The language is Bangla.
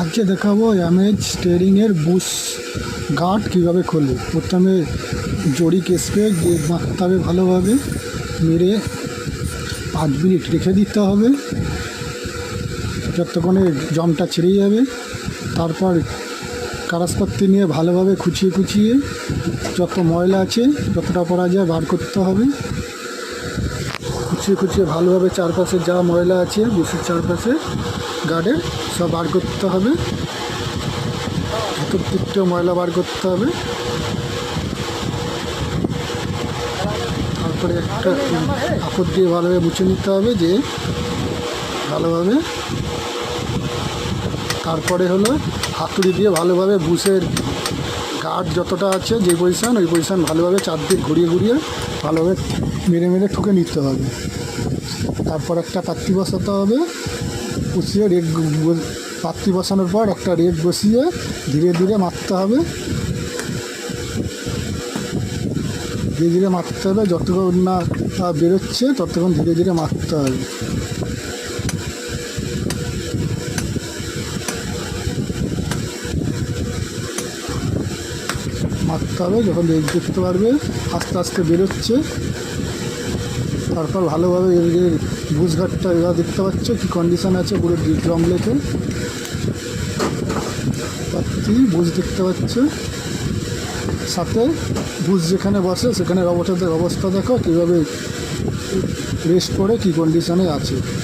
আজকে দেখাবো অ্যামেজ স্টেরিংয়ের বুশ গার্ড কীভাবে খোলে। প্রথমে জড়ি কেসপে মারতে হবে ভালোভাবে, মেরে পাঁচ মিনিট রেখে দিতে হবে। যতক্ষণে জমটা ছেড়ে যাবে, তারপর কারাসপাত্তি নিয়ে ভালোভাবে খুচিয়ে খুচিয়ে যত ময়লা আছে, যতটা পারা যায় বার করতে হবে। খুচিয়ে খুচিয়ে ভালোভাবে চারপাশে যা ময়লা আছে, বুসের চারপাশে গার্ডের সব বার করতে হবে। ভেতর ময়লা বার করতে হবে। তারপরে একটা কাপড় দিয়ে ভালোভাবে মুছে নিতে হবে যে ভালোভাবে। তারপরে হলো হাতুড়ি দিয়ে ভালোভাবে বুসের গার্ড যতটা আছে, যে পজিশান ওই পজিশান ভালোভাবে চারদিক ঘুরিয়ে ঘুরিয়ে ভালোভাবে মেরে মেরে ঠুকে নিতে হবে। তারপর একটা পাত্তি বসাতে হবে। বসিয়ে রেড পাত্তি বসানোর পর একটা রেড বসিয়ে ধীরে ধীরে মারতে হবে। ধীরে ধীরে মারতে হবে। যতক্ষণ না বেরোচ্ছে, ততক্ষণ ধীরে ধীরে মারতে হবে। মারতে হবে, যখন দেখতে পারবে, আস্তে আস্তে বেরোচ্ছে। তারপর ভালোভাবে এর বুঝঘাটটা এরা দেখতে পাচ্ছ, কি কন্ডিশন আছে পুরো ড্রাম লেখে পাচ্ছি বুঝ দেখতে পাচ্ছ। সাথে বুঝ যেখানে বসে, সেখানে অবস্থাদের অবস্থা দেখো, কীভাবে রেস্ট করে, কী কন্ডিশানে আছে।